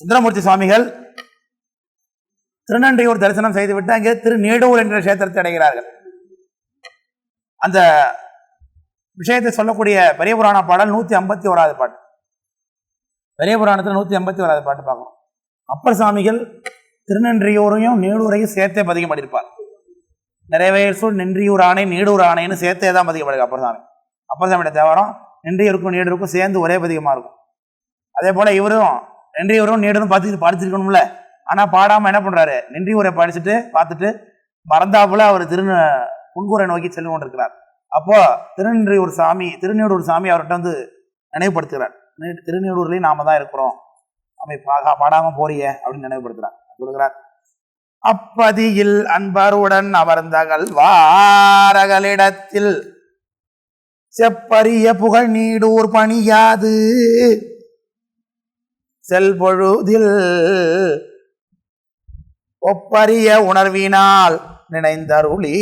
சுந்தரமூர்த்தி சுவாமிகள் திருநன்றியூர் தரிசனம் செய்துவிட்டு அங்கே திரு நீடூர் என்ற கஷேத்திரத்தை அடைகிறார்கள். அந்த விஷயத்தை சொல்லக்கூடிய பெரிய புராண பாடல் நூத்தி ஐம்பத்தி ஓராவது பாட்டு. பெரிய புராணத்தில் நூத்தி ஐம்பத்தி ஓராவது பாட்டு பார்க்கணும். அப்பர் சுவாமிகள் திருநன்றியூரையும் நீடூரையும் சேர்த்தே பதிகம் பண்ணியிருப்பார். நிறைவே சொல் நின்றியூர் ஆணை நீடூர் ஆணைன்னு சேர்த்தே தான் பதிகம் படிக்க அப்பர் சாமி. அப்பர் சாமியோட தேவாரம் நின்றியூருக்கும் நீடூருக்கும் சேர்ந்து ஒரே பதிகமாக இருக்கும். அதே போல இவரும் நென்றியூரும் நீடூரும் பார்த்து படிச்சிருக்கணும்ல. ஆனால் பாடாமல் என்ன பண்ணுறாரு நென்றியூரை படிச்சுட்டு பார்த்துட்டு மறந்தாப்புல அவர் திரு புன்கூரை நோக்கி சென்று கொண்டிருக்கிறார். அப்போ திருநென்றியூர் சாமி திருநீடூர் சாமி அவர்கிட்ட வந்து நினைவுபடுத்துகிறார். "நீ- நாம தான் இருக்கிறோம். அமை பாகா பாடாமல் போறிய அப்படின்னு நினைவுபடுத்துகிறார். சொல்லுகிறார் அப்பதியில் அன்பருடன் அமர்ந்தகள் வாரகளிடத்தில் செப்பரிய புகழ் நீடூர் பணியாது. செல்பொழுதில் ஒப்பரிய உணர்வினால் நினைந்தருளி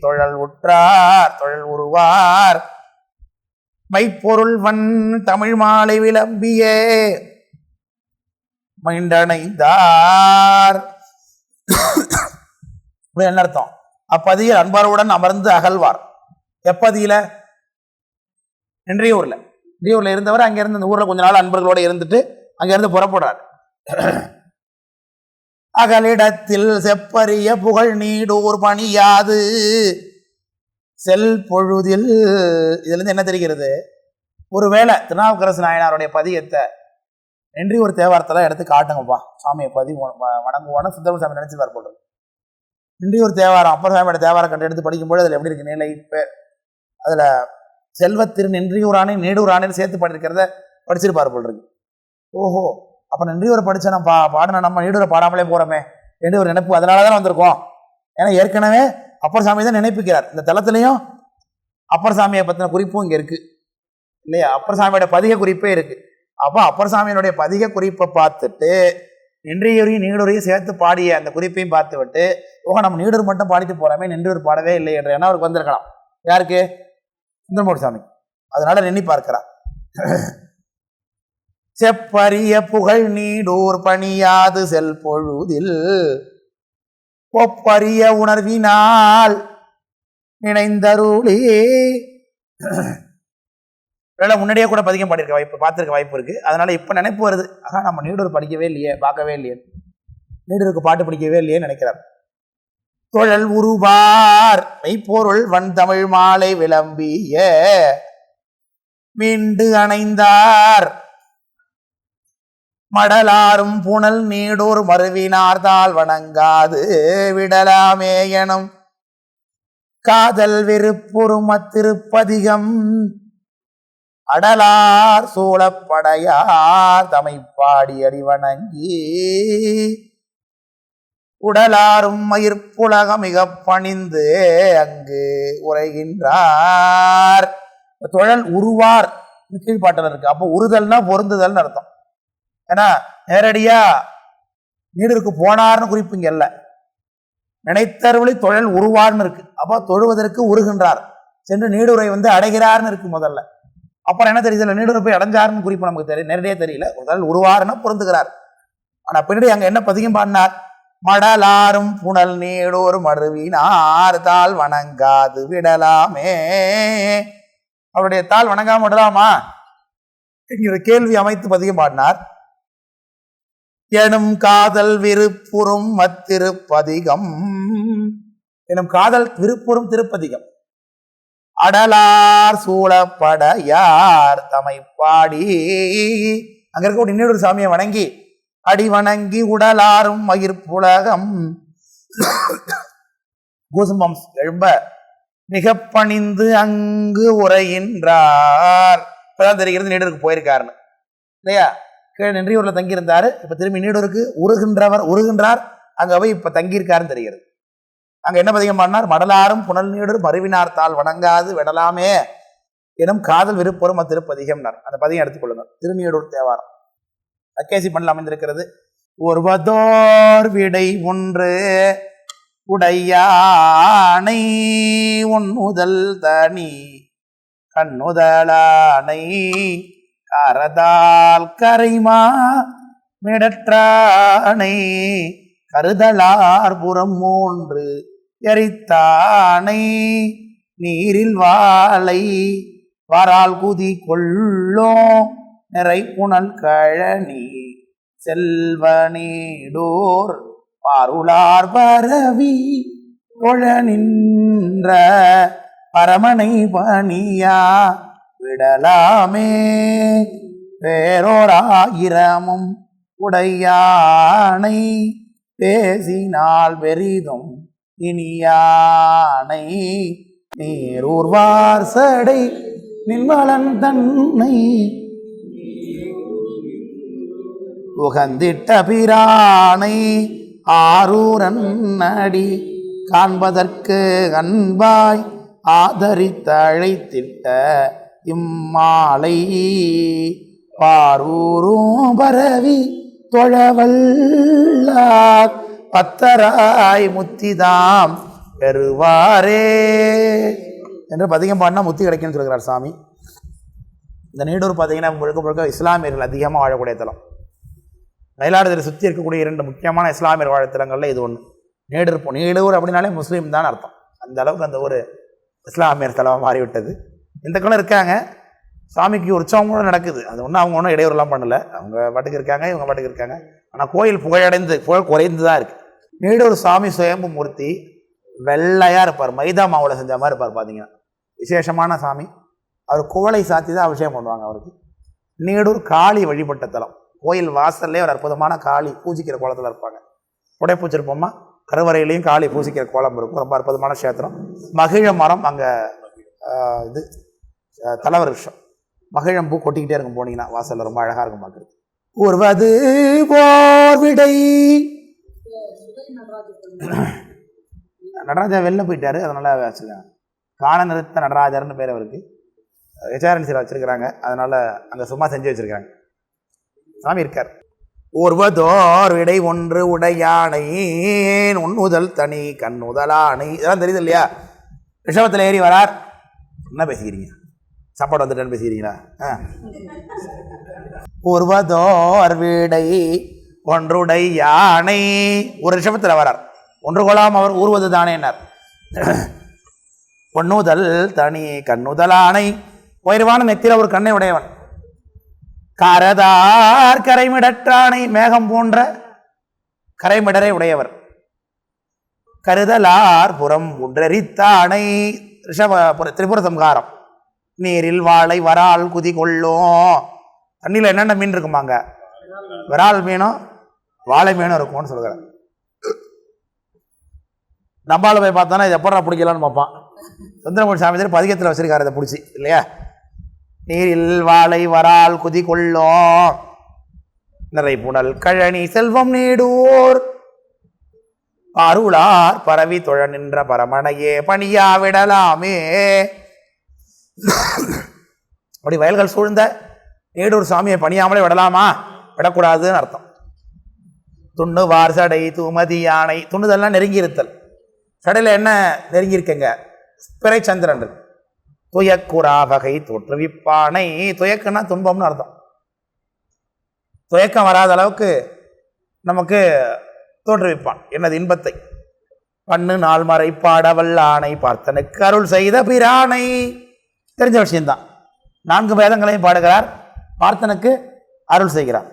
தொழல் உற்றார் தொழல் உருவார். மைப்பொருள் வன் தமிழ் மாலை விளம்பியே மைண்டனைந்தார் இது என்ன அர்த்தம்? அப்பதியில் அன்பாருடன் அமர்ந்து அகழ்வார். எப்பதியில? இன்றையூர்ல. இன்றையூர்ல இருந்தவர் அங்கிருந்து அந்த இந்த ஊர்ல கொஞ்ச நாள் அன்பர்களோட இருந்துட்டு அங்க இருந்து புறப்படுறார் அகலிடத்தில் செப்பரிய புகழ் நீடூர் பணியாது. செல் பொழுதில் இதுலேருந்து என்ன தெரிகிறது? ஒருவேளை திருநாவுக்கரசு நாயனாருடைய பதியத்தை நன்றி ஒரு தேவாரத்தெல்லாம் எடுத்து காட்டுங்கப்பா. சாமியை பதி வணங்குவான சுந்தர சாமி நினைச்சு போட்டு நன்றி ஒரு தேவாரம். அப்பர் சாமியோட தேவாரம் கண்டு எடுத்து படிக்கும்போது அதில் எப்படி இருக்கு நிலை இப்போ அதில் செல்வத்திரு நன்றியூரானே நீடூரானேன்னு சேர்த்து பண்ணியிருக்கிறத படிச்சிருப்பார் போல் இருக்கு. ஓஹோ அப்போ நென்றியூரை படித்தேன் நம்ம பா பாடின நம்ம நீடூரை பாடாமலே போகிறோமே என்று ஒரு நினைப்பு அதனால தான் வந்திருக்கோம். ஏன்னா ஏற்கனவே அப்பர் சாமி தான் நினைப்பிக்கிறார். இந்த தளத்துலையும் அப்பர் சாமியை பற்றின குறிப்பும் இங்கே இருக்குது இல்லையா? அப்பர் சாமியோட பதிக குறிப்பே இருக்குது அப்போ அப்பர் சாமியினுடைய பதிக குறிப்பை பார்த்துட்டு நின்றையூரையும் நீடூரையும் சேர்த்து பாடிய அந்த குறிப்பையும் பார்த்து விட்டு ஓ நம்ம நீடூர் மட்டும் பாடிட்டு போகிறோமே நின்றூர் பாடவே இல்லை என்ற எண்ணம் அவருக்கு வந்திருக்கலாம். யாருக்கு? சுந்தரமூர் சாமி. அதனால நினைப்பார்க்கிறார் செப்பரிய புகழ் நீடூர் பணியாது செல் பொழுதில். ஒப்பரிய உணர்வினால் நினைந்தருளே. வேலை முன்னாடியே கூட பதிகம் பாடியிருக்க வாய்ப்பு பார்த்துருக்க வாய்ப்பு இருக்கு. அதனால இப்போ நினைப்பு வருது. ஆஹா நம்ம நீடூர் படிக்கவே இல்லையே பார்க்கவே இல்லையே. நீடூருக்கு பாட்டு படிக்கவே இல்லையே நினைக்கிறார். தொழல் உருவார் மெய்ப்பொருள் வன் தமிழ் மாலை விளம்பிய. மீண்டு அணைந்தார் மடலாரும் புனல் நீடூர் மறுவினார் தாள் வணங்காது விடலாமே எனும் காதல் வெறுப்புறும திருப்பதிகம். அடலார் சூழப்படையார் தமை பாடி அடி வணங்கி உடலாரும் மயிர்ப்புலகம் மிக பணிந்து அங்கு உரைகின்றார். தொழல் உருவார். கீழ்பாட்டில் இருக்கு. அப்போ உறுதல்னா பொருந்துதல்னு அர்த்தம். ஏன்னா நேரடியா நீடருக்கு போனார்னு குறிப்பு இங்க இல்ல. நினைத்தருளி தொழில் உருவார்னு இருக்கு. அப்போ தொழுவதற்கு உருகின்றார். சென்று நீடுரை வந்து அடைகிறார்னு இருக்கு முதல்ல. அப்புறம் என்ன தெரியுது? நீடுரை போய் அடைஞ்சாருன்னு குறிப்பு நமக்கு தெரியும் நேரடியா தெரியல. முதல் உருவாருன்னா பொருந்துகிறார். ஆனா பின்னாடி அங்க என்ன பதிகம் பாடினார்? மடலாரும் புனல் நீடோர் மறுவினார் தாள் வணங்காது விடலாமே. அவருடைய தாள் வணங்காம விடலாமா? என்கிற கேள்வி அமைத்து பதிகம் பாடினார். எனும் காதல் விருப்புறும் மத்திருப்பதிகம். எனும் காதல் விருப்புறும் திருப்பதிகம். அடலார் சூழப்படையார் தமை பாடி அங்க இருக்க இன்னொரு சாமியை வணங்கி அடி வணங்கி உடலாரும் மயிர்ப்புலகம். கூசும்பம் எழும்ப மிக பணிந்து அங்கு உரைகின்றார் இப்பதான் தெரிகிறது நீடருக்கு போயிருக்காருன்னு. இல்லையா? கீழே நன்றியூரில் தங்கியிருந்தார். இப்போ திரும்பி நீடூருக்கு உருகின்றவர் உருகின்றார். அங்கே போய் இப்போ தங்கியிருக்காருன்னு தெரிகிறது. அங்கே என்ன பதிகம் பண்ணார் மடலாரும் புனல் நீடூர் மருவினார் தாள் வணங்காது விடலாமே எனும் காதல் விருப்பரும் திருப்பதிகம்னார் அந்த பதிகம் எடுத்துக்கொள்ளுங்க திருநீடூர் தேவாரம். அக்கேசி பண்ணல அமைந்திருக்கிறது. ஒருவதோர் விடை ஒன்று உடையானை உன்னுதல் தனி கண்ணுதலானை கரதால் கரைமா மிடற்றானை கருதலார் புறம் மூன்று எரித்தானை நீரில் வாழை வரால் குதி கொள்ளோ நிறை புனல் கழனி செல்வ நீடோர் பாருளார் பரவி தொழ நின்ற பரமனை பணியா விடலாமே. வேறோராயிரமும் உடையானை பேசினால் பெரிதும் இனியானை. நீரூர்வார் சடை நின்மலன் தன்னை உகந்திட்ட பிரானை ஆரூரன் அடி காண்பதற்கு அன்பாய் ஆதரித்தழைத்திட்ட இம்மாலை பாரூரும் பரவி தொழவல்லார். பத்தராய் முத்திதாம் பெறுவாரே என்று பதிகம் பாடினா முத்தி கிடைக்கும்னு சொல்கிறார் சாமி. இந்த நீடூர் பார்த்தீங்கன்னா முழுக்க முழுக்க இஸ்லாமியர்கள் அதிகமாக வாழக்கூடிய தலம். மயிலாடுதுறை சுற்றி இருக்கக்கூடிய இரண்டு முக்கியமான இஸ்லாமியர் வாழத்தலங்களில் இது ஒன்று நீடூர் நீடூர் அப்படின்னாலே முஸ்லீம் தான் அர்த்தம். அந்த அளவுக்கு அந்த ஒரு இஸ்லாமியர் தலமாக மாறிவிட்டது. இந்த காலம் இருக்காங்க. சாமிக்கு உற்சவம் கூட நடக்குது. அது ஒன்றும் அவங்க ஒன்றும் இடையூறுலாம் பண்ணலை. அவங்க பாட்டுக்கு இருக்காங்க இவங்க பாட்டுக்கு இருக்காங்க. ஆனால் கோயில் புகழடைந்து புகழ் குறைந்து தான் இருக்குது நீடூர் சாமி சுயம்பு மூர்த்தி வெள்ளையாக இருப்பார். மைதா மாவில் செஞ்ச மாதிரி இருப்பார் பார்த்தீங்கன்னா விசேஷமான சாமி. அவர் குவளை சாத்தி தான் அபிஷேகம் பண்ணுவாங்க அவருக்கு. நீடூர் காளி வழிபட்ட தலம். கோயில் வாசல்லே ஒரு அற்புதமான காளி பூஜிக்கிற கோலத்தில் இருப்பாங்க. புடைப்பூச்சிருப்போமா கருவறையிலையும் காளி பூசிக்கிற கோலம் இருக்கும். ரொம்ப அற்புதமான கஷேத்திரம். மகிழ மரம் அங்கே இது. தலைவர் விஷம். மகிழம்பூ கொட்டிக்கிட்டே இருக்கும் போனீங்கன்னா வாசல்ல ரொம்ப அழகாக இருக்கும் பார்க்குறது ஒருவது போர் விடை. நடராஜா வெளில போயிட்டாரு அதனால வச்சுருக்காங்க காண நிறுத்த நடராஜர்னு பேர் அவருக்கு. ஹெச்ஆர்என்சியில் வச்சிருக்கிறாங்க அதனால அங்கே சும்மா செஞ்சு வச்சிருக்காங்க சாமி இருக்கார். ஒருவதோர் விடை ஒன்று உடையானை உன்னுதல் தனி கண்ணுதலானை. இதெல்லாம் தெரியுது இல்லையா? ரிஷபத்தில் ஏறி வரார். என்ன பேசிக்கிறீங்க? சாப்பாடு வந்துட்டேன்னு பேசிக்கிறீங்களா? ஆ. ஒருவதோர் ஒன்றுடை யானை. ஒரு ரிஷபத்தில் வரார். ஒன்று கொள்ளாம அவர் ஊர்வது தானேனார் பொன்னுதல் தனி கண்ணுதலானை உயர்வான நெத்தில ஒரு கண்ணை உடையவன். கரதார் கரைமிடற்றானை மேகம் போன்ற கரைமிடரை உடையவர். கருதலார் புறம் ஒன்றரித்தானை ரிஷப திரிபுர சம்ஹாரம். நீரில் வாழை வரால் குதி கொள்ளும் தண்ணியில் என்னென்ன மீன் இருக்குமாங்க? விரால் மீனும் வாழை மீனும் இருக்கும்னு சொல்கிறேன் டப்பாவில் போய் பார்த்தோன்னா இது எப்படா பிடிக்கலான்னு பார்ப்பான். சுந்தரமூர்த்தி சாமி தெரியும் பதிகத்தில் வச்சிருக்காரு இதை பிடிச்சி இல்லையா? நீரில் வாழை வரால் குதி கொள்ளும் நிறை புனல் கழனி செல்வம் நீடூர் அருளார் பரவி தொழ நின்ற பரமனையே பணியா விடலாமே. அப்படி வயல்கள் சூழ்ந்த ஏடூர் சாமியை பணியாமலே விடலாமா? விடக்கூடாதுன்னு அர்த்தம். துண்ணு வார் சடை தூமதி யானை துண்ணுதெல்லாம் நெருங்கி இருத்தல் சடையில் என்ன நெருங்கியிருக்கங்க? பிறை சந்திரன் துயக்குறா வகை தோற்றுவிப்பானை. துயக்குன்னா துன்பம்னு அர்த்தம். துயக்கம் வராத அளவுக்கு நமக்கு தோற்றுவிப்பான். என்னது இன்பத்தை? பண்ணு நாள் மறை ஆணை பார்த்தனுக்கு அருள் செய்த பிரானை. தெரிஞ்ச விஷயம்தான். நான்கு வேதங்களையும் பாடுகிறார். பார்த்தனுக்கு அருள் செய்கிறார்.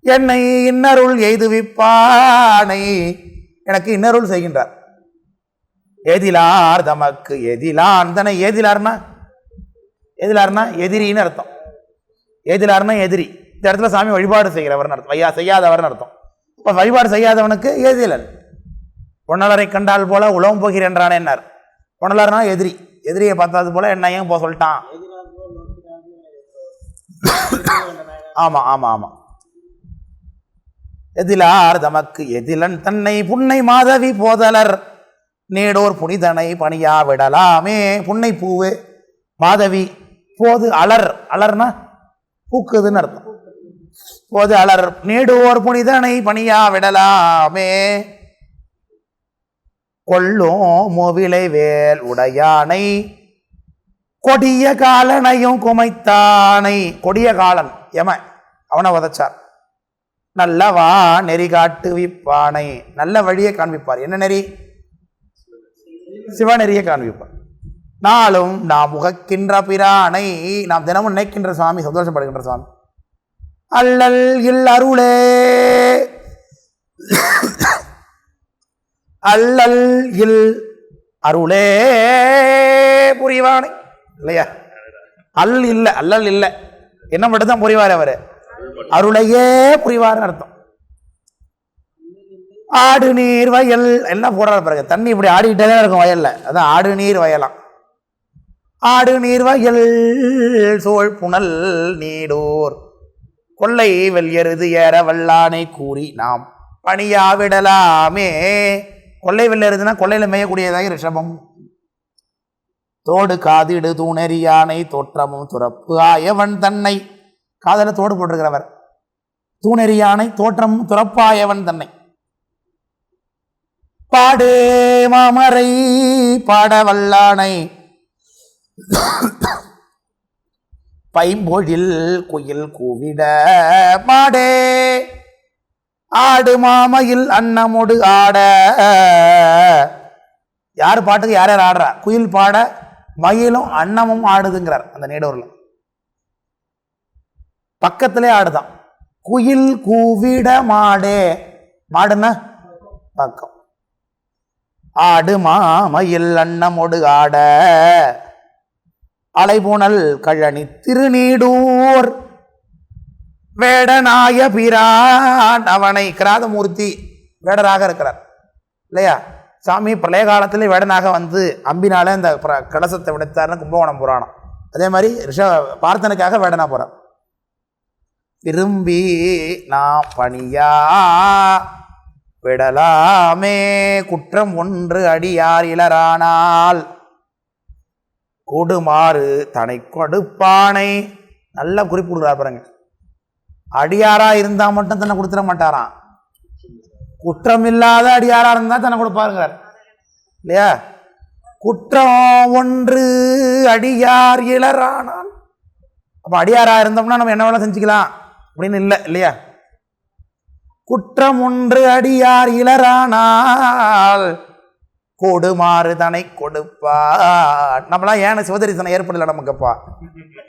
என்னை இன்னருள் எய்துவிப்பானை எனக்கு இன்னருள் செய்கின்றார். எதிலார் தமக்கு எதிலான் தானே எதிலார்னா எதிலார்னா எதிரின்னு அர்த்தம். எதிலார்னா எதிரி. இந்த இடத்துல சாமி வழிபாடு செய்கிறவர்னு அர்த்தம். ஐயா செய்யாதவர்னு அர்த்தம். இப்போ வழிபாடு செய்யாதவனுக்கு எதிலன். பொன்னலரை கண்டால் போல உலகம் போகிறேன்றானே என்னார் பொன்னலர்னா எதிரி. எதிரியை பார்த்தது போல என்னையும் போக சொல்லிட்டான்? ஆமா ஆமா ஆமா. எதிலார் தமக்கு எதிலன் தன்னை புன்னை மாதவி போதலர். நேடோர் புனிதனை பணியா விடலாமே. புன்னை பூவு மாதவி போது அலர். அலர்னா பூக்குதுன்னு அர்த்தம். போது அலர். நேடுவோர் புனிதனை பணியா விடலாமே. கொள்ளும் மூவிலை வேல் உடையானை. கொடிய காலனையும் குமைத்தானை. கொடிய காலன் எம அவனை உதச்சார் நல்லவா நெறி காட்டுவிப்பானை. நல்ல வழியை காண்பிப்பார். என்ன நெறி? சிவநெறியை காண்பிப்பார். நாளும் நாம் உகக்கின்ற பிரானை நாம் தினமும் நினைக்கின்ற சுவாமி சந்தோஷப்படுகின்ற சுவாமி அல்லல் இல் அருளே. அல்லல் இல் அருளே புரிவானே. இல்லையா? அல் இல்லை அல்லல் இல்லை. என்ன மட்டும் தான் புரிவார் அவர்? அருளையே புரிவார்னு அர்த்தம். ஆடு நீர் வயல் எல்லாம் போடுறாரு பாருங்க. தண்ணி இப்படி ஆடிக்கிட்டே தான் இருக்கும் வயல்ல. அதான் ஆடு நீர் வயலாம். ஆடு நீர் வயல் சோழ் புனல் நீடோர். கொள்ளை வெள்யருது ஏற வல்லானை கூறி நாம் பணியாவிடலாமே. கொள்ளை வெள்ளை வெள்ளருதுன்னா கொள்ளையில் மேயக்கூடியதாக ரிஷபம். தோடு காதிடு தூணறி யானை தோற்றமும் துறப்பு ஆயவன் தன்னை. காதல தோடு போட்டிருக்கிறவர். தூணறி யானை தோற்றமும் துறப்பாயவன் தன்னை. பாடு மாமரை பாட வல்லானை. பைம்பொழில் குயில் கூவிட பாடே ஆடு மாமையில் அன்னமுடு ஆட. யார் பாட்டுக்கு யார் யார் ஆடுறா? குயில் பாட மயிலும் அன்னமும் ஆடுதுங்கிறார் அந்த நீடூரில் பக்கத்திலே ஆடுதான். குயில் கூவிட மாடே. மாடுன்னா பக்கம். ஆடு மாமயில் அன்னமொடு ஆட. அலைபுணல் கழனி திருநீடூர். வேடனாய பிரான் அவனை கிராதமூர்த்தி வேடராக இருக்கிறார். இல்லையா? சாமி பிரளய காலத்தில் வேடனாக வந்து அம்பினால இந்த கலசத்தை விடுத்தார்னு கும்பகோணம் புராணம். அதே மாதிரி ரிஷ பார்த்தனுக்காக வேடனா போகிறார் விரும்பி நான் பணியா விடலாமே குற்றம் ஒன்று அடியார் இளரானால். கொடுமாறு தனை கொடுப்பானை. நல்லா குறிப்பிடுறார் பாருங்க. அடியாரா இருந்தா மட்டும் தன்னை கொடுத்துட மாட்டாராம். குற்றம் இல்லாத அடியாரா இருந்தா தன்னை கொடுப்பாருங்கிறார். இல்லையா? குற்றம் ஒன்று அடியார் இளரானால். அப்போ அடியாரா இருந்தோம்னா நம்ம என்ன வேலை செஞ்சுக்கலாம். அப்படின்னு இல்லை இல்லையா? குற்றம் ஒன்று அடியார் இளரானால். கொடுமாறு தனை கொடுப்பார். நம்மளாம் ஏன சிவதரிசனம் ஏற்படல நமக்குப்பா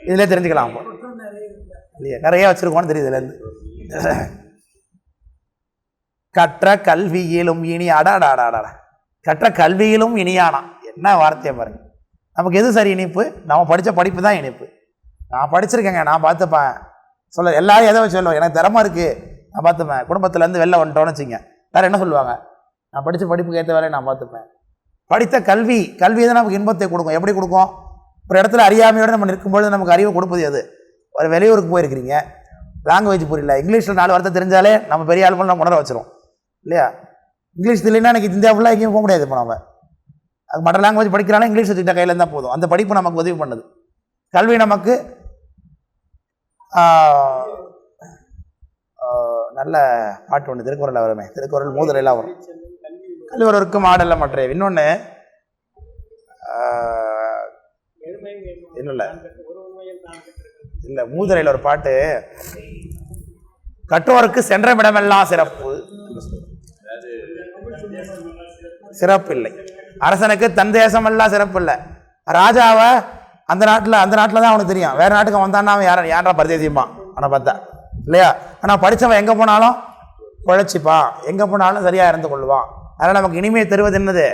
இதுல தெரிஞ்சுக்கலாம். அப்போ. இல்லையா? நிறையா வச்சுருக்கோன்னு தெரியுது இதுலேருந்து கற்ற கல்வியிலும் இனி அடாடாடாடா கற்ற கல்வியிலும் இனியானா என்ன வார்த்தையை பாருங்கள் நமக்கு எது சரி இனிப்பு? நம்ம படித்த படிப்பு தான் இனிப்பு. நான் படிச்சிருக்கேங்க நான் பார்த்துப்பேன். சொல்ல எல்லாரும் எதை வச்சு சொல்லுவோம் எனக்கு திறமா இருக்குது நான் பார்த்துப்பேன். குடும்பத்துலேருந்து வெளில வந்துட்டோன்னு வச்சுங்க. வேறு என்ன சொல்லுவாங்க? நான் படித்த படிப்புக்கு ஏற்ற வேலையை நான் பார்த்துப்பேன். படித்த கல்வி கல்வி தான் நமக்கு இன்பத்தை கொடுக்கும். எப்படி கொடுக்கும்? ஒரு இடத்துல அறியாமையோடு நம்ம நிற்கும்பொழுது நமக்கு அறிவு கொடுப்பது அது ஒரு வெளியூருக்கு போயிருக்கிறீங்க லாங்குவேஜ் புரியல இங்கிலீஷில் நாலு வார்த்தை தெரிஞ்சாலே நம்ம பெரிய ஆள் பண்ண நம்ம உணர வச்சிரும். இல்லையா? இங்கிலீஷ் தெரியலன்னா எனக்கு இந்தியா ஃபுல்லாக எங்கேயும் போக முடியாது இப்போ நம்ம அது மற்ற லாங்குவேஜ் படிக்கிறாலும் இங்கிலீஷ் வச்சுக்கிட்ட கையில் இருந்தால் போதும். அந்த படிப்பு நமக்கு உதவி பண்ணுது. கல்வி நமக்கு நல்ல பாட்டு ஒன்று திருக்குறளில் வருமே. திருக்குறள் மூதுரையெல்லாம் வரும். கல்விவரருக்கும் ஆடல்ல மற்ற. இன்னொன்று இல்லை. இல்லை மூதுரையில் ஒரு பாட்டு கற்றோருக்கு சென்ற இடமெல்லாம் சிறப்பு. சிறப்பு இல்லை. அரசனுக்கு தன் தேசமெல்லாம் சிறப்பு இல்லை. ராஜாவை அந்த நாட்டில் அந்த நாட்டில் தான் அவனுக்கு தெரியும். வேறு நாட்டுக்கு வந்தான்னா அவன் யார யாரா பரிதேசிப்பான் ஆனால் பார்த்தா. இல்லையா? ஆனால் படித்தவன் எங்கே போனாலும் குழைச்சிப்பான் எங்கே போனாலும் சரியாக இருந்து கொள்வான் அதனால் நமக்கு இனிமையை தருவது என்னது?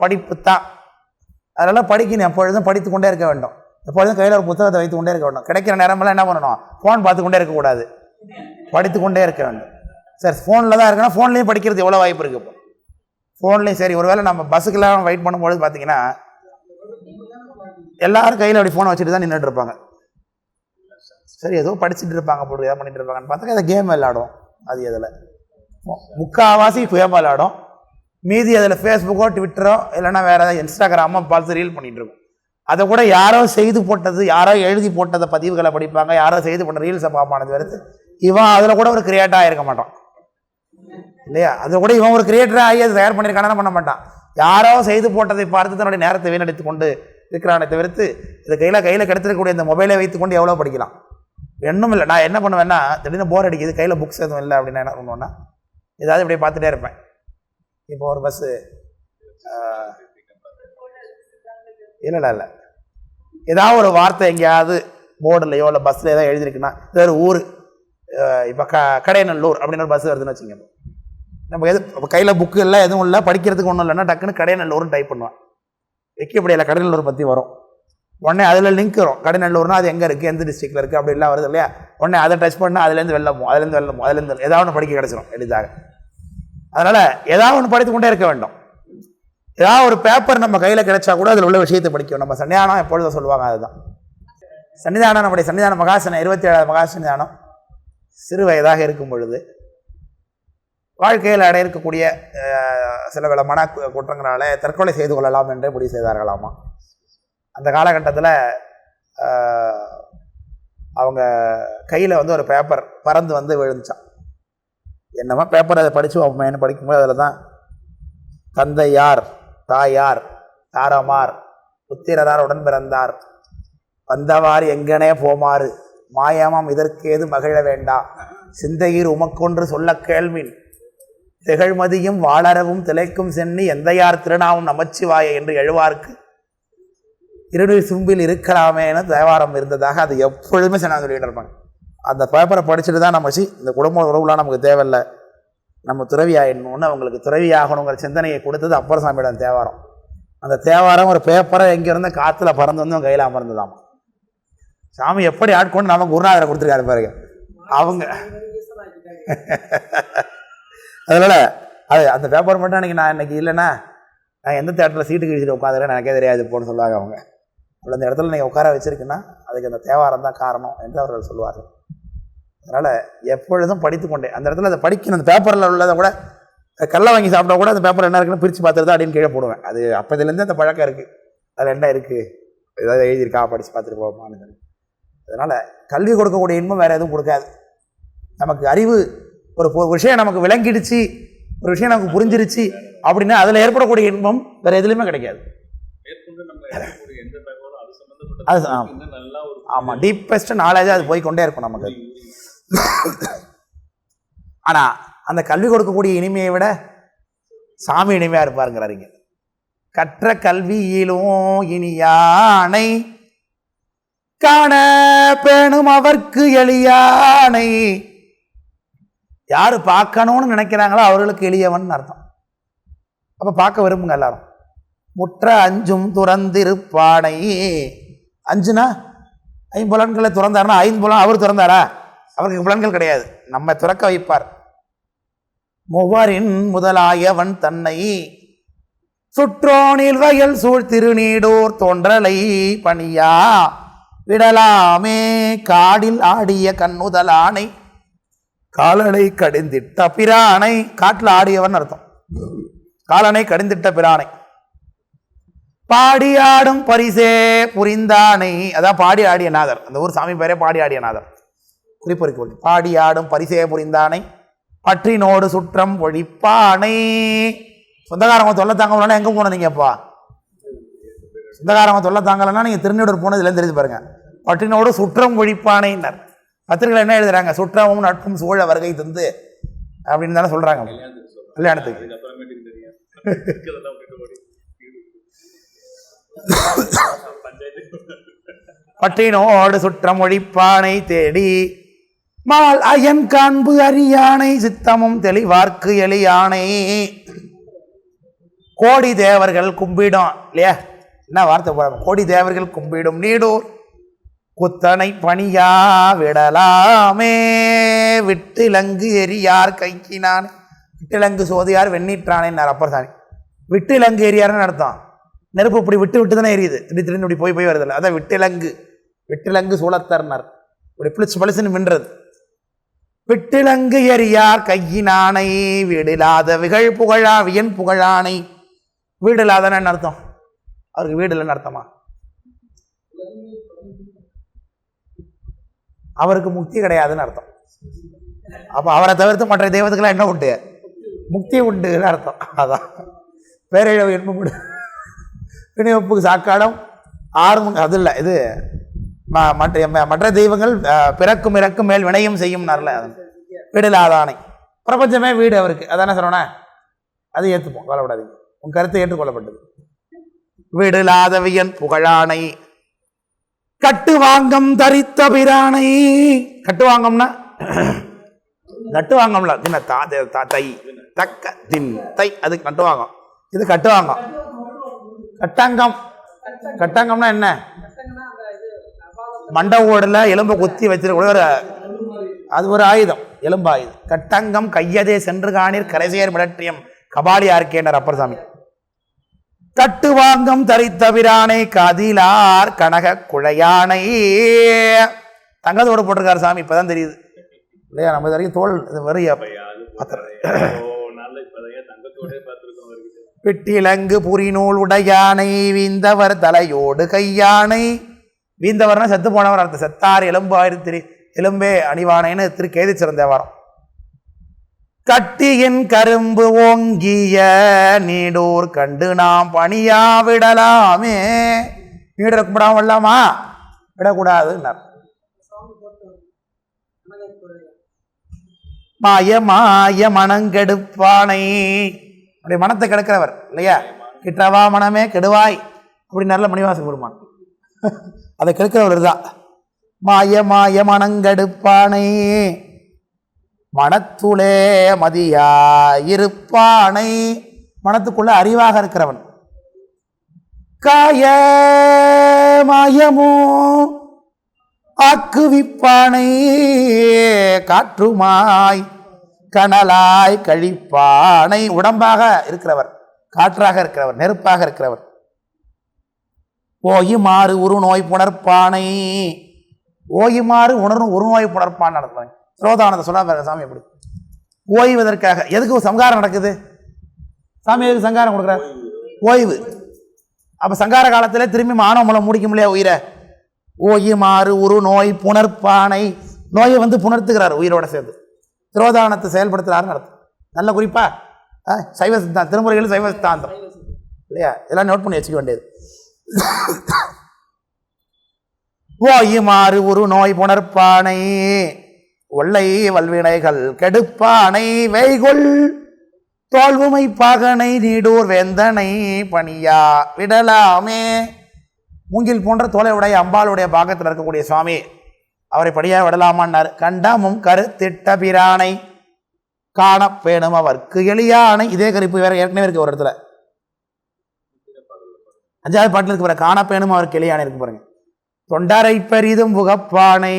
படிப்பு தான் அதனால் படிக்கணும். எப்பொழுதும் படித்து கொண்டே இருக்க வேண்டும். எப்பொழுதும் கையில் ஒரு புத்தகத்தை வைத்து கொண்டே இருக்க வேண்டும். கிடைக்கிற நேரமெல்லாம் என்ன பண்ணணும்? ஃபோன் பார்த்து கொண்டே இருக்கக்கூடாது. படித்து கொண்டே இருக்க வேண்டும். சரி ஃபோனில் தான் இருக்கணும். ஃபோன்லேயும் படிக்கிறது எவ்வளோ வாய்ப்பு இருக்குது இப்போ? ஃபோன்லேயும் சரி ஒருவேளை நம்ம பஸ்ஸுக்கெல்லாம் வெயிட் பண்ணும்பொழுது பார்த்தீங்கன்னா எல்லாரும் கையில் அப்படி ஃபோனை வச்சுட்டு தான் நின்றுட்டு இருப்பாங்க. சரி ஏதோ படிச்சுட்டு இருப்பாங்க போட்டு ஏதோ பண்ணிட்டு இருப்பாங்கன்னு பார்த்தா அதை கேம் விளாடும் அது இதில் முக்கால்வாசி கேம் விளாடும் மீதி அதில் ஃபேஸ்புக்கோ ட்விட்டரோ இல்லைன்னா வேறு ஏதாவது இன்ஸ்டாகிராமோ பார்த்து ரீல் பண்ணிகிட்டு இருக்கும். அதை கூட யாரோ செய்து போட்டது யாரோ எழுதி போட்டதை பதிவுகளை படிப்பாங்க யாரோ செய்து போட்ட ரீல்ஸை பார்ப்பானது வருது இவன் அதில் கூட ஒரு கிரியேட்டாக இருக்க மாட்டான். இல்லையா? அதில் கூட இவன் ஒரு கிரியேட்டராக ஆகி அதை தயார் பண்ணியிருக்கானா பண்ண மாட்டான்? யாரோ செய்து போட்டதை பார்த்து தன்னுடைய நேரத்தை வீணடித்து கொண்டு இருக்கிறானே தவிர்த்து இதை கையில் கையில் கிடைத்திருக்கக்கூடிய இந்த மொபைலை வைத்துக்கொண்டு எவ்வளோ படிக்கலாம்? ஒன்றும் இல்லை. நான் என்ன பண்ணுவேன்னா திடீர்னு போர் அடிக்குது கையில் புக்ஸ் எதுவும் இல்லை அப்படின்னு என்ன பண்ணுவேன்னா ஏதாவது இப்படியே பார்த்துட்டே இருப்பேன். இப்போ ஒரு பஸ்ஸு இல்லை இல்லை இல்லை. ஏதாவது ஒரு வார்த்தை எங்கேயாவது போர்டுலையோ இல்லை பஸ்ஸில் ஏதாவது எழுதிருக்குன்னா வேறு ஊர் இப்போ க கடையநல்லூர் அப்படின்னு ஒரு பஸ் வருதுன்னு வச்சுங்க நம்ம எது இப்போ கையில் புக்கு இல்லை எதுவும் இல்லை படிக்கிறதுக்கு ஒன்றும் இல்லைன்னா டக்குன்னு கடையநல்லூர்னு டைப் பண்ணுவேன். விக்கிபடியில் கடைநல்லூர் பற்றி வரும். உடனே அதில் லிங்க் வரும். கடைநல்லூர்னா அது எங்கே இருக்குது எந்த டிஸ்ட்ரிக்டில் இருக்குது அப்படிலாம் வருது இல்லையா? உடனே அதை டச் பண்ணால் அதுலேருந்து வெளில போகும் அதுலேருந்து வெளில போகும் அதுலேருந்து ஏதாவது ஒன்று படிக்க கிடச்சிரும் எளிதாக. அதனால் ஏதாவது ஒன்று படித்து கொண்டே இருக்க வேண்டும். ஏதாவது ஒரு பேப்பர் நம்ம கையில் கிடைச்சா கூட அதில் உள்ள விஷயத்தை படிக்கும். நம்ம சன்னிதானம் எப்பொழுதும் சொல்லுவாங்க அதுதான். சன்னிதானம் நம்முடைய சன்னிதான மகாசனம் இருபத்தி ஏழாவது மகா சன்னிதானம் சிறு வயதாக இருக்கும் பொழுது வாழ்க்கையில் அடைய இருக்கக்கூடிய சில பல மன கு- தற்கொலை செய்து கொள்ளலாம் என்று முடிவு செய்தார்களாமா? அந்த காலகட்டத்தில் அவங்க கையில் வந்து ஒரு பேப்பர் பறந்து வந்து விழுந்துச்சான் என்னமோ பேப்பர் அதை படித்து என்ன படிக்கும்போது அதில் தான் தந்தை யார்? தாயார் தாரமார் புத்திரரார் உடன் பிறந்தார் வந்தவாறு எங்கனே போமாறு. மாயமாம் இதற்கேது மகிழ வேண்டா. சிந்தையீர் உமக்கொன்று சொல்ல கேள்மின் திகழ்மதியும் வாளரவும் திளைக்கும் சென்னி எந்தையார் திருநாவும் நமச்சிவாய என்று எழுவார்க்கு. இருநீர் சும்பில் இருக்கலாமேன்னு தேவாரம் இருந்ததாக அது எப்பொழுதுமே சொன்னாங்க சொல்லிட்டு இருப்பாங்க. அந்த பேப்பரை படிச்சுட்டு தான் நம்ம சி இந்த குடும்ப உறவுலாம் நமக்கு தேவையில்லை. நம்ம துறவி ஆயிடணும்னு அவங்களுக்கு துறவி ஆகணுங்கிற சிந்தனையை கொடுத்தது அப்பர் சாமியிடம் தேவாரம். அந்த தேவாரம் ஒரு பேப்பரை எங்கேருந்து காற்றுல பறந்து வந்து அவங்க கையில் அமர்ந்ததாமா. சாமி எப்படி ஆட்கொண்டு நம்ம குருநாதரை கொடுத்துருக்காரு பாருங்க. அவங்க. அதனால் அது அந்த பேப்பர் மட்டும் அன்றைக்கி நான் இன்னைக்கு இல்லைன்னா நான் எந்த தேட்டரில் சீட்டு கிழிச்சிட்டு உட்காந்துருக்கேன் எனக்கே தெரியாது போன்னு சொல்லுவாங்க அவங்க. அப்படி அந்த இடத்துல நீங்கள் உட்கார வச்சுருக்குன்னா அதுக்கு அந்த தேவாரம் தான் காரணம் என்று அவர்கள் சொல்லுவார்கள் அதனால் எப்பொழுதும் படித்து கொண்டே. அந்த இடத்துல அதை படிக்கணும் அந்த பேப்பரில் உள்ளதை கூட கல்லை வாங்கி சாப்பிட்டா கூட அந்த பேப்பர் என்ன இருக்குன்னு பிரித்து பார்த்துட்டு தான் அப்படின்னு கீழே போடுவேன். அது அப்போதுலேருந்து அந்த பழக்கம் இருக்குது அதில் என்ன இருக்குது ஏதாவது எழுதியிருக்கா? படித்து பார்த்துட்டு போவோமான்னு அதனால் கல்வி கொடுக்கக்கூடிய இன்பம் வேறு எதுவும் கொடுக்காது. நமக்கு அறிவு ஒரு விஷயம் நமக்கு விளங்கிடுச்சு ஒரு விஷயம் நமக்கு புரிஞ்சிருச்சு அப்படின்னா அதில் ஏற்படக்கூடிய இன்பம் வேறு எதுலையுமே கிடைக்காது. அது சம்பந்தப்பட்ட அது தகவல் ஆமா. இன்னும் நல்லா ஒரு ஆமாம் டீப்பஸ்ட் நாலேஜாக அது போய் கொண்டே இருக்கும் நமக்கு. ஆனால் அந்த கல்வி கொடுக்கக்கூடிய இனிமையை விட சாமி இனிமையாக இருப்பாருங்கிறாருங்க கற்ற கல்வியிலும் இனியானை காண பேணும் அவர்க்கு எளியானை. யார் பார்க்கணும்னு நினைக்கிறாங்களோ அவர்களுக்கு எளியவன் அர்த்தம். அப்போ பார்க்க விரும்புங்க எல்லாரும். முற்ற அஞ்சும் துறந்திருப்பானை. அஞ்சுனா ஐம்புலன்களை துறந்தாருன்னா ஐந்து புலன் அவர் திறந்தாரா? அவருக்கு புலன்கள் கிடையாது. நம்ம துறக்க வைப்பார். முவரின் முதலாயவன் தன்னை சுற்றோனில் வயல் சூழ் திருநீடோர் தோன்றலை பணியா? விடலாமே காடில் ஆடிய கண்ணுதலானை காலனை கடிந்திட்ட பிரானை. காட்டில் ஆடியவன் அர்த்தம். காலனை கடிந்திட்ட பிரானை. பாடி ஆடும் பரிசே புரிந்தானை. அதான் பாடி ஆடிய நாதர். அந்த ஊர் சாமி பேரே பாடி ஆடிய நாதர். குறிப்பறிக்கை பாடி ஆடும் பரிசே புரிந்தானை பற்றினோடு சுற்றம் ஒழிப்பானை. சொந்தக்காரங்க தொல்லை தாங்க எங்கே போன நீங்கப்பா? சொந்தக்காரங்க தொல்லை தாங்கலைன்னா நீங்கள் திருநெடூர் போனதுலேருந்து தெரிஞ்சு பாருங்கள் பற்றினோடு சுற்றம் ஒழிப்பானைன்னார். பத்திரிகையில் என்ன எழுதுறாங்க? சுற்றமும் நட்பும் சூழ வருகை தந்து அப்படின்னு தானே சொல்கிறாங்க கல்யாணத்துக்கு கல்யாணத்துக்கு. பற்றினோடு சுற்றம் ஒழிப்பானை தேடி மால் அயன் காண்பு அரியானை சித்தமும் தெளிவார்க்கு எளியானை. கோடி தேவர்கள் கும்பிடும் இல்லையா? என்ன வார்த்தை போறாங்க? கோடி தேவர்கள் கும்பிடும் நீடூர் குத்தனை பணியா விடலாமே. விட்டிலங்கு எரியார் கைக்கினான். விட்டிலங்கு சோதியார் வெண்ணீற்றானேன்னார் அப்பர் சாமி விட்டிலங்கு எரியார்னு அர்த்தம். நெருப்பு இப்படி விட்டு விட்டு தானே எரியுது. திடீர் திடீர்னு இப்படி போய் போய் வருதில்ல அதான் விட்டிலங்கு. விட்டிலங்கு சூழத்தர்னர். இப்படி பிளிச்சு பளிச்சுன்னு மின்றது விட்டிலங்கு எறியார் கையினானை வீடில்லாத விகழ் புகழா வியன் புகழானை. வீடு இல்லாதன்னு அர்த்தம்? அவருக்கு வீடு இல்லைன்னு அர்த்தமா? அவருக்கு முக்தி கிடையாதுன்னு அர்த்தம். அப்போ அவரை தவிர்த்து மற்ற தெய்வத்துக்கெல்லாம் என்ன உண்டு? முக்தி உண்டுன்னு அர்த்தம். அதான். பேரிழவு இன்பம் வினைவப்புக்கு சாக்காடம் ஆறு அது இல்லை இது மற்ற ம- மற்ற தெய்வங்கள் பிறக்கும் இறக்கும் மேல் வினையும் செய்யும்னார்ல அது. விடலாதானை பிரபஞ்சமே வீடு அவருக்கு. அதானே சொல்றேனே அது ஏற்றுப்போம் கவலைப்படாதீங்க. உன் கருத்தை ஏற்றுக்கொள்ளப்பட்டது. விடலாதவியன் புகழானை. கட்டுவாங்கம் தரித்த பிரானை. கட்டுவாங்கம்னா கட்டுவாங்கம்ல தின்ன தா தா- தை தக்க தின் தை. அது கட்டுவாங்கம் இது கட்டுவாங்கம் கட்டாங்கம். கட்டாங்கம்னா என்ன? மண்டை எலும்பை குத்தி வச்சிருக்க ஒரு அது ஒரு ஆயுதம் எலும்பு ஆயுதம். கட்டங்கம் கையதே சென்று காணீர் கரைசேர் மிடற்றியம். கபாலியார்க்கேண்டர் அப்பர் சாமி கட்டுவாங்கம் வாங்கம் பிரானை கதிலார் கனக குழையானை. தங்கத்தோடு போட்டிருக்காரு சாமி இப்பதான் தெரியுது. இல்லையா நம்ம வரைக்கும் தோல் இது வரைய நல்ல வெட்டிலங்கு புரிநூல் உடையானை வீந்தவர் தலையோடு கையானை. வீந்தவர்னா செத்து போனவர் அர்த்தம் செத்தார் எலும்பு ஆயிரத்தி எலும்பே அணிவானேன்னு திரு கேதி சிறந்தேவாரம். கட்டியின் கரும்பு ஓங்கிய நீடூர் கண்டு நாம் பணியா விடலாமே. நீடரை கும்பிடாம விடலாமா? விடக்கூடாதுன்னார். மாய மாய மனங்கெடுப்பானை அப்படி மனத்தை கெடுக்கிறவர் இல்லையா? கிட்டவா மனமே கெடுவாய். அப்படி நல்ல மணிவாச பெருமான். அதை கெடுக்கிறவர் தான். மாய மாய மனங்கெடுப்பானை. மனத்துளே மதியாயிருப்பானை. மனத்துக்குள்ள அறிவாக இருக்கிறவன். காய மாயமோ ஆக்குவிப்பானை. காற்றுமாய் கனலாய் கழிப்பானை. உடம்பாக இருக்கிறவர் காற்றாக இருக்கிறவர் நெருப்பாக இருக்கிறவர். ஓயுமாறு உருநோய் புணர்ப்பானை. ஓயுமாறு உணரும் ஒரு நோய் புணர்ப்பான் நடத்துவாங்க. சிரோதானந்த சொல்ல சாமி எப்படி? ஓய்வதற்காக. எதுக்கு ஒரு சங்காரம் நடக்குது? சாமி எதுக்கு சங்காரம் கொடுக்குறாரு? ஓய்வு. அப்போ சங்கார காலத்தில் திரும்பி மானவ மூலம் முடிக்க முடியாது உயிரை? ஓயுமாறு உரு நோய் புணர்ப்பானை. நோயை வந்து புணர்த்துக்கிறார் உயிரோட சேர்ந்து. திரோதானத்தை செயல்படுத்துகிறாருன்னு அர்த்தம். நல்ல குறிப்பா? ஆ, சைவ சித்தாந்தம். திருமுறைகள் சைவ சித்தாந்தம். இல்லையா? இதெல்லாம் நோட் பண்ணி வச்சுக்க வேண்டியது. ஓயுமாறு ஒரு நோய் புணர்ப்பானை ஒல்லை வல்வினைகள் கெடுப்பானை வைகொள் தோல்வுமை பாகனை நீடூர் வெந்தனை பணியா விடலாமே. மூங்கில் போன்ற தோலை உடைய அம்பாளுடைய பாகத்தில் இருக்கக்கூடிய சுவாமி அவரை படியா விடலாமான்னார். கண்டமும் கருத்திட்ட பிரானை காணப்பேணும் அவர்க்கு எளியானை. இதே கருப்பு வேற ஏற்கனவே இருக்கு ஒரு இடத்துல. அஞ்சாவது பாட்டில் இருக்கு பாருங்க அவர் அவருக்கு எளியானை இருக்கு பாருங்க. தொண்டரை பெரிதும் புகப்பானை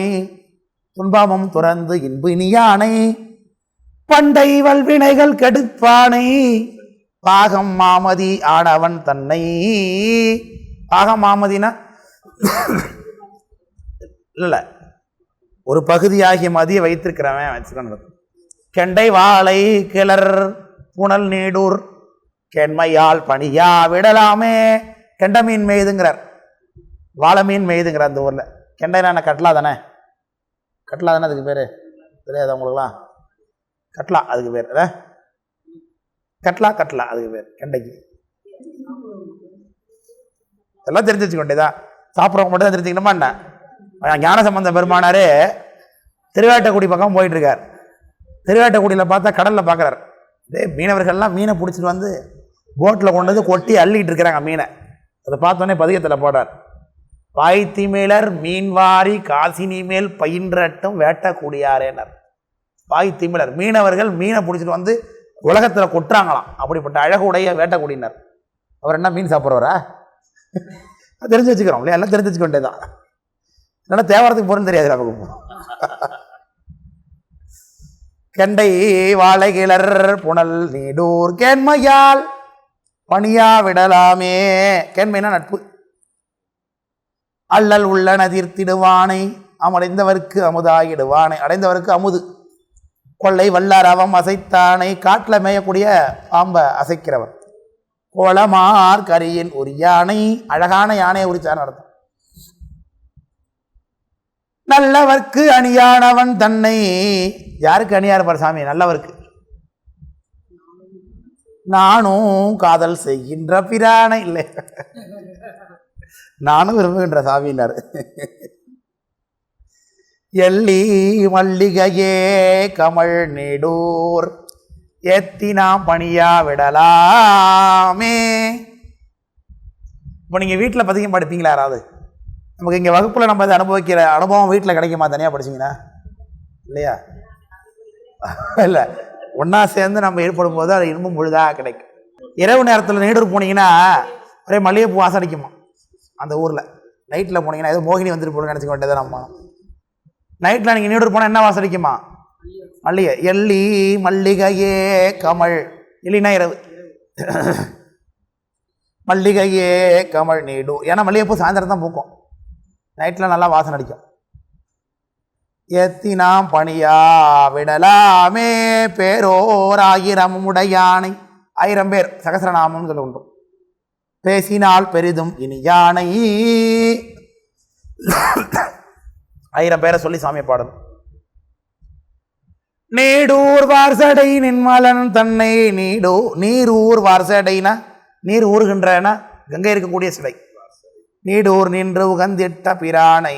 துன்பமும் துறந்து இன்பு இனியானை பண்டை வல்வினைகள் கெடுப்பானை பாகம் மாமதி ஆனவன் தன்னை. பாகம் மாமதினா இல்லை ஒரு பகுதியாகிய மதியை வைத்திருக்கிறவன் வச்சுக்கணும் கெண்டை வாழை கிளர் புனல் நீடூர் கெண்மையால் பணியா விடலாமே. கெண்ட மீன் மேயுதுங்கிறார். வாழை மீன் மேயுதுங்கிறார் அந்த ஊரில். கெண்டைனா என்ன கட்லா தானே? கட்லா தானே அதுக்கு பேர்? தெரியாது உங்களுக்குலாம் கட்லா அதுக்கு பேர். கட்லா கட்லா அதுக்கு பேர் கெண்டைக்கு. இதெல்லாம் தெரிஞ்சு வச்சுக்க வேண்டியதா சாப்பிட்றவங்க மட்டும் தான் தெரிஞ்சுக்கணுமா என்ன? ஞான சம்பந்த பெருமானாரே திருவேட்டக்குடி பக்கம் போயிட்டுருக்கார். திருவேட்டக்குடியில் பார்த்தா கடலில் பார்க்குறாரு இதே மீனவர்கள்லாம் மீனை பிடிச்சிட்டு வந்து போட்டில் கொண்டு வந்து கொட்டி அள்ளிக்கிட்டு இருக்கிறாங்க மீனை. அதை பார்த்தோன்னே பதிகத்தில் போடார். பாய்த்திமேலர் மீன்வாரி காசினி மேல் பயின்றட்டும் வேட்டக்கூடியாரேனர். பாய்த்திமிழர் மீனவர்கள் மீனை பிடிச்சிட்டு வந்து உலகத்தில் கொட்டுறாங்களாம். அப்படிப்பட்ட அழகுடைய வேட்டக்கூடியினர். அவர் என்ன மீன் சாப்பிட்றவரா? தெரிஞ்சு வச்சுக்கிறோம் இல்லையா? எல்லாம் தெரிஞ்சு வச்சுக்க வேண்டியதான் இல்லைன்னா தேவரத்துக்கு பொருள் தெரியாது நமக்கு கெண்டை வாழைகிளர் புனல் நீடூர் கேண்மையால் பணியா விடலாமே கேண்மைனா நட்பு? அல்லல் உள்ள நதிர்த்திடுவானை அமடைந்தவர்க்கு அமுதாயிடுவானை அடைந்தவருக்கு அமுது. கொள்ளை வல்லார் அவம் அசைத்தானை காட்டில் மேயக்கூடிய பாம்பை அசைக்கிறவர். கோலமார் கரியின் ஒரு யானை அழகான யானையை உரிச்சான்னு அர்த்தம் நல்லவர்க்கு அணியானவன் தன்னை. யாருக்கு அணியா இருப்பார் சாமி? நல்லவருக்கு. நானும் காதல் செய்கின்ற பிராணை இல்லை. நானும் விரும்புகின்ற சாமியினர். எள்ளி மல்லிகையே கமல் நெடூர் எத்தினாம் பணியா விடலாமே. இப்போ நீங்கள் வீட்டில் பதிகம் படிப்பீங்களா யாராவது? நமக்கு இங்கே வகுப்பில் நம்ம இதை அனுபவிக்கிற அனுபவம் வீட்டில் கிடைக்குமா தனியாக படிச்சீங்கன்னா? இல்லையா? இல்லை. ஒன்றா சேர்ந்து நம்ம ஏற்படும் போது அது இன்பம் முழுதாக கிடைக்கும். இரவு நேரத்தில் நீடூர் போனீங்கன்னா ஒரே மல்லிகைப்பூ வாசம் அடிக்குமா? அந்த ஊரில். நைட்டில் போனீங்கன்னா ஏதோ மோகினி வந்துட்டு போகணும்னு நினச்சிக்க வேண்டியது நம்ம. நைட்டில் நீங்கள் நீடூர் போனால் என்ன வாசம் அடிக்குமா? மல்லிகை. எள்ளி மல்லிகையே கமல். எள்ளினா இரவு. மல்லிகையே கமல் நீடு ஏன்னா மல்லிகைப்பூ சாயந்தரம் தான் பூக்கும். நைட்டில் நல்லா வாசனை அடிக்கும். எத்தினாம் பணியா விடலாமே பேரோர் ஆயிரம் உடையானை. ஆயிரம் பேர் சகசிரநாமம்னு சொல்ல உண்டு. பேசினால் பெரிதும் இனி யானை. ஆயிரம் பேரை சொல்லி சாமி பாடணும். நீடூர் வார்சடை நின்மலன் தன்னை நீடோ நீரூர் வார்சடைனா நீர் ஊறுகின்றன கங்கை இருக்கக்கூடிய சிலை. நீடூர் நின்று உகந்திட்ட பிரானை.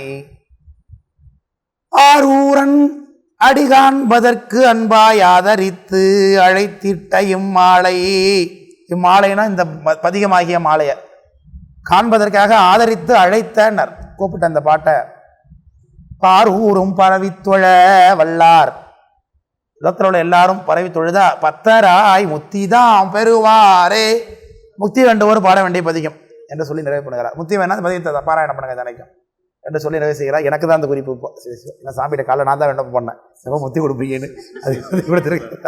ஆரூரன் அடிகாண்பதற்கு அன்பாய் ஆதரித்து அழைத்திட்ட இம்மாலை இம்மாலைனா இந்த பதிகமாகிய மாலையை. காண்பதற்காக ஆதரித்து அழைத்தனர். கூப்பிட்ட அந்த பாட்டை. பாரூறும் பரவி தொழ வல்லார். உலகத்தில் உள்ள எல்லாரும் பரவி தொழுதா பத்தராய் முத்திதாம் பெறுவாரே. முக்தி வேண்டுவோர் பாட வேண்டிய பதிகம் என்று சொல்லி நிறைவு பண்ணுகிறார். முக்தி வேணா பதிகத்தை பாராயணம் பண்ணுங்க நினைக்கும் என்று சொல்லி என்ன செய்கிறா எனக்கு தான் அந்த குறிப்பு. இப்போ சரி, நான் காலைல நான் தான் விண்ணப்பம் பண்ணேன். எப்போ முத்தி கொடுப்பீங்கன்னு. அது கொடுத்துருக்கேன்